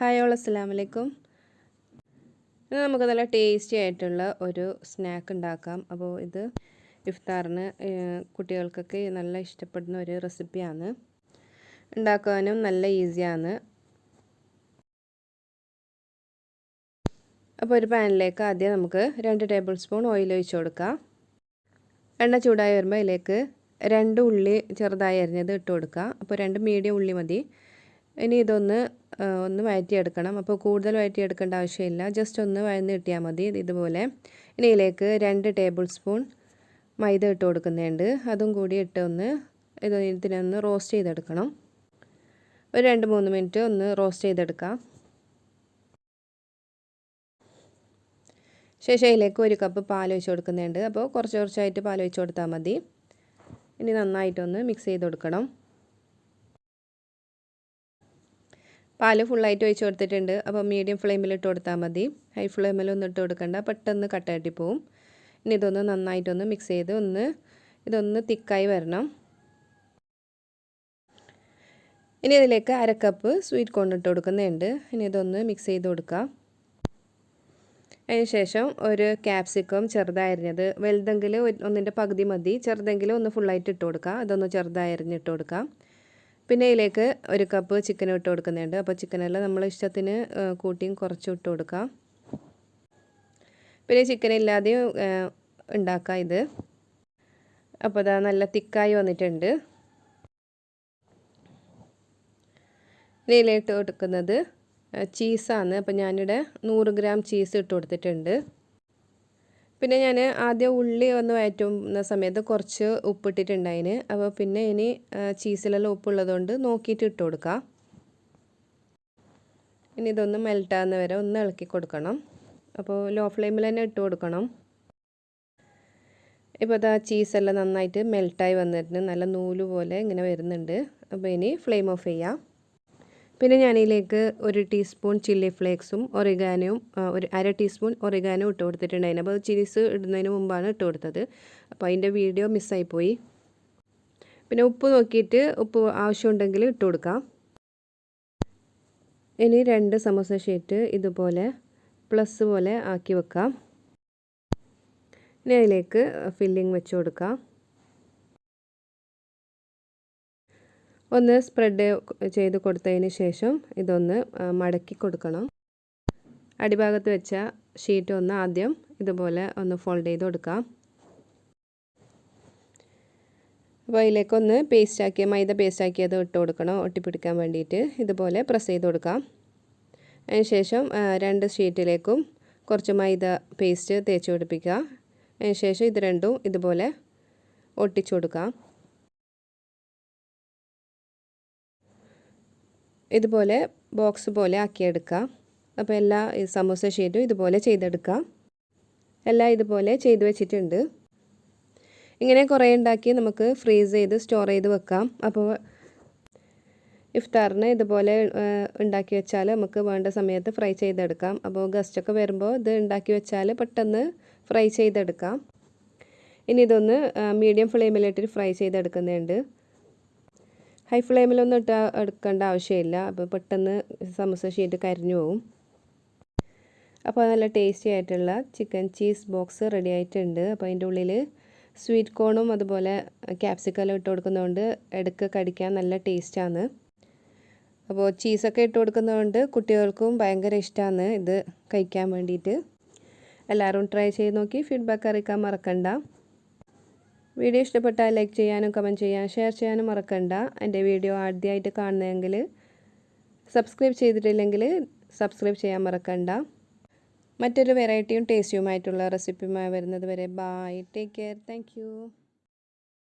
Hi all അസ്സാം വലൈക്കും ഇന്ന് നമുക്ക് നല്ല ടേസ്റ്റി ആയിട്ടുള്ള ഒരു സ്നാക്ക് ഉണ്ടാക്കാം. അപ്പോൾ ഇത് ഇഫ്താറിന് കുട്ടികൾക്കൊക്കെ നല്ല ഇഷ്ടപ്പെടുന്ന ഒരു റെസിപ്പിയാണ്. ഉണ്ടാക്കാനും നല്ല ഈസിയാണ്. അപ്പോൾ ഒരു പാനിലേക്ക് ആദ്യം നമുക്ക് രണ്ട് ടേബിൾ സ്പൂൺ ഓയിൽ ഒഴിച്ചു കൊടുക്കാം. എണ്ണ ചൂടായി വരുമ്പോൾ അതിലേക്ക് രണ്ട് ഉള്ളി ചെറുതായി അരിഞ്ഞത് ഇട്ട് കൊടുക്കുക അപ്പോൾ രണ്ട് മീഡിയം ഉള്ളി മതി. ഇനി ഇതൊന്ന് ഒന്ന് വഴറ്റിയെടുക്കണം അപ്പോൾ കൂടുതൽ വഴറ്റിയെടുക്കേണ്ട ആവശ്യമില്ല. ജസ്റ്റ് ഒന്ന് വഴന്ന് കിട്ടിയാൽ മതി. ഇതുപോലെ ഇനി ഇതിലേക്ക് രണ്ട് ടേബിൾ സ്പൂൺ മൈദ ഇട്ട് കൊടുക്കുന്നുണ്ട്. അതും കൂടി ഇട്ട് ഒന്ന് ഇത് ഇതിനൊന്ന് റോസ്റ്റ് ചെയ്തെടുക്കണം. ഒരു രണ്ട് മൂന്ന് മിനിറ്റ് ഒന്ന് റോസ്റ്റ് ചെയ്തെടുക്കാം. ശേഷം അതിലേക്ക് ഒരു കപ്പ് പാൽ ഒഴിച്ച് കൊടുക്കുന്നുണ്ട്. അപ്പോൾ കുറച്ച് കുറച്ചായിട്ട് പാൽ ഒഴിച്ച് കൊടുത്താൽ മതി. ഇനി നന്നായിട്ടൊന്ന് മിക്സ് ചെയ്ത് കൊടുക്കണം. പാൽ ഫുള്ളായിട്ട് ഒഴിച്ച് കൊടുത്തിട്ടുണ്ട്. അപ്പോൾ മീഡിയം ഫ്ലെയിമിൽ ഇട്ട് കൊടുത്താൽ മതി. ഹൈ ഫ്ലെയിമിൽ ഫ്ലെയിമിലൊന്നും ഇട്ട് കൊടുക്കണ്ട. പെട്ടെന്ന് കട്ടായിട്ട് പോവും. ഇനി ഇതൊന്ന് നന്നായിട്ടൊന്ന് മിക്സ് ചെയ്ത് ഒന്ന് ഇതൊന്ന് തിക്കായി വരണം. ഇനി ഇതിലേക്ക് അര കപ്പ് സ്വീറ്റ് കോൺ ഇട്ട് കൊടുക്കുന്നുണ്ട്. ഇനി ഇതൊന്ന് മിക്സ് ചെയ്ത് കൊടുക്കാം. അതിന് ശേഷം ഒരു ക്യാപ്സിക്കം ചെറുതായിരുന്നത് വലുതെങ്കിൽ ഒന്നിന്റെ പകുതി മതി. ചെറുതെങ്കിൽ ഒന്ന് ഫുള്ളായിട്ട് ഇട്ട് കൊടുക്കാം. അതൊന്ന് ചെറുതായിരുന്നിട്ട് കൊടുക്കാം. പിന്നെ ഇതിലേക്ക് ഒരു കപ്പ് ചിക്കൻ ഇട്ട് കൊടുക്കുന്നുണ്ട്. അപ്പോൾ ചിക്കനെല്ലാം നമ്മൾ ഇഷ്ടത്തിന് കൂട്ടിയും കുറച്ചും ഇട്ട് കൊടുക്കാം. പിന്നെ ചിക്കൻ ഇല്ലാതെയും ഉണ്ടാക്കാം ഇത്. അപ്പോൾ അതാ നല്ല തിക്കായി വന്നിട്ടുണ്ട്. ഇതിലേക്ക് കൊടുക്കുന്നത് ചീസാണ് അപ്പോൾ ഞാനിവിടെ നൂറ് ഗ്രാം ചീസ് ഇട്ട് കൊടുത്തിട്ടുണ്ട്. പിന്നെ ഞാൻ ആദ്യം ഉള്ളി ഒന്ന് വയറ്റുന്ന സമയത്ത് കുറച്ച് ഉപ്പിട്ടിട്ടുണ്ടായിന്. അപ്പോൾ പിന്നെ ഇനി ചീസിലെല്ലാം ഉപ്പുള്ളതുകൊണ്ട് നോക്കിയിട്ട് ഇട്ട് കൊടുക്കാം. ഇനി ഇതൊന്ന് മെൽട്ടാകുന്ന വരെ ഒന്ന് ഇളക്കി കൊടുക്കണം. അപ്പോൾ ലോ ഫ്ലെയിമിൽ തന്നെ ഇട്ട് കൊടുക്കണം. ഇപ്പോൾ അതാ ചീസെല്ലാം നന്നായിട്ട് മെൽട്ടായി വന്നിട്ടുണ്ട്. നല്ല നൂൽ പോലെ ഇങ്ങനെ വരുന്നുണ്ട്. അപ്പോൾ ഇനി ഫ്ലെയിം ഓഫ് ചെയ്യാം. പിന്നെ ഞാനിതിലേക്ക് ഒരു ടീസ്പൂൺ ചില്ലി ഫ്ലേക്സും ഒറിഗാനോയും ഒരു അര ടീസ്പൂൺ ഒറിഗാനോ ഇട്ട് കൊടുത്തിട്ടുണ്ടായിരുന്നു. അപ്പോൾ ചീസ് ഇടുന്നതിന് മുമ്പാണ് ഇട്ട് കൊടുത്തത്. അപ്പോൾ അതിന്റെ വീഡിയോ മിസ്സായിപ്പോയി. പിന്നെ ഉപ്പ് നോക്കിയിട്ട് ഉപ്പ് ആവശ്യമുണ്ടെങ്കിൽ ഇട്ട് കൊടുക്കാം. ഇനി രണ്ട് സമോസ ഷീറ്റ് ഇതുപോലെ പ്ലസ് പോലെ ആക്കി വെക്കാം. ഇനി അതിലേക്ക് ഫില്ലിങ് വെച്ച് കൊടുക്കാം. ഒന്ന് സ്പ്രെഡ് ചെയ്ത് കൊടുത്തതിന് ശേഷം ഇതൊന്ന് മടക്കി കൊടുക്കണം. അടിഭാഗത്ത് വെച്ച ഷീറ്റ് ഒന്ന് ആദ്യം ഇതുപോലെ ഒന്ന് ഫോൾഡ് ചെയ്ത് കൊടുക്കാം. അപ്പോൾ അതിലേക്കൊന്ന് പേസ്റ്റാക്കിയ മൈദ പേസ്റ്റാക്കിയത് ഇട്ട് കൊടുക്കണം ഒട്ടിപ്പിടിക്കാൻ വേണ്ടിയിട്ട്. ഇതുപോലെ പ്രസ് ചെയ്ത് കൊടുക്കാം. അതിനുശേഷം രണ്ട് ഷീറ്റിലേക്കും കുറച്ച് മൈദ പേസ്റ്റ് തേച്ച് പിടിപ്പിക്കുക. അതിനുശേഷം ഇത് രണ്ടും ഇതുപോലെ ഒട്ടിച്ചു കൊടുക്കാം. ഇതുപോലെ ബോക്സ് പോലെ ആക്കിയെടുക്കാം അപ്പോൾ എല്ലാ സമോസ ഷീറ്റും ഇതുപോലെ ചെയ്തെടുക്കാം എല്ലാം ഇതുപോലെ ചെയ്തു വെച്ചിട്ടുണ്ട്. ഇങ്ങനെ കുറേ ഉണ്ടാക്കി നമുക്ക് ഫ്രീസ് ചെയ്ത് സ്റ്റോർ ചെയ്ത് വെക്കാം. അപ്പോൾ ഇഫ്താറിന് ഇതുപോലെ ഉണ്ടാക്കി വെച്ചാൽ നമുക്ക് വേണ്ട സമയത്ത് ഫ്രൈ ചെയ്തെടുക്കാം. അപ്പോൾ ഗസ്റ്റൊക്കെ വരുമ്പോൾ ഇത് ഉണ്ടാക്കി വെച്ചാൽ പെട്ടെന്ന് ഫ്രൈ ചെയ്തെടുക്കാം. ഇനി ഇതൊന്ന് മീഡിയം ഫ്ലെയിമിലിട്ട് ഫ്രൈ ചെയ്തെടുക്കുന്നുണ്ട്. ഹൈ ഫ്ലെയിമിലൊന്നും ഇട്ട് എടുക്കേണ്ട ആവശ്യമില്ല. അപ്പോൾ പെട്ടെന്ന് സമൂസ ഷീറ്റ് കരിഞ്ഞു പോകും അപ്പോൾ നല്ല ടേസ്റ്റി ആയിട്ടുള്ള ചിക്കൻ ചീസ് ബോക്സ് റെഡി ആയിട്ടുണ്ട്. അപ്പോൾ അതിന്റെ ഉള്ളിൽ സ്വീറ്റ് കോണും അതുപോലെ ക്യാപ്സിക്കലും ഇട്ട് കൊടുക്കുന്നതുകൊണ്ട് ഇടയ്ക്ക് കടിക്കാൻ നല്ല ടേസ്റ്റാണ് അപ്പോൾ ചീസൊക്കെ ഇട്ട് കൊടുക്കുന്നതുകൊണ്ട് കുട്ടികൾക്കും ഭയങ്കര ഇഷ്ടമാണ് ഇത് കഴിക്കാൻ വേണ്ടിയിട്ട് എല്ലാവരും ട്രൈ ചെയ്ത് നോക്കി. ഫീഡ്ബാക്ക് അറിയിക്കാൻ മറക്കണ്ട. വീഡിയോ ഇഷ്ടപ്പെട്ടാൽ ലൈക്ക് ചെയ്യാനും കമന്റ് ചെയ്യാനും ഷെയർ ചെയ്യാനും മറക്കണ്ട. എന്റെ വീഡിയോ ആദ്യമായിട്ട് കാണുന്നതെങ്കിൽ സബ്സ്ക്രൈബ് ചെയ്തിട്ടില്ലെങ്കിൽ സബ്സ്ക്രൈബ് ചെയ്യാൻ മറക്കണ്ട. മറ്റൊരു വെറൈറ്റിയും ടേസ്റ്റിയുമായിട്ടുള്ള റെസിപ്പിയുമായി വരുന്നത് വരെ ബായ് ടേക്ക് കെയർ താങ്ക്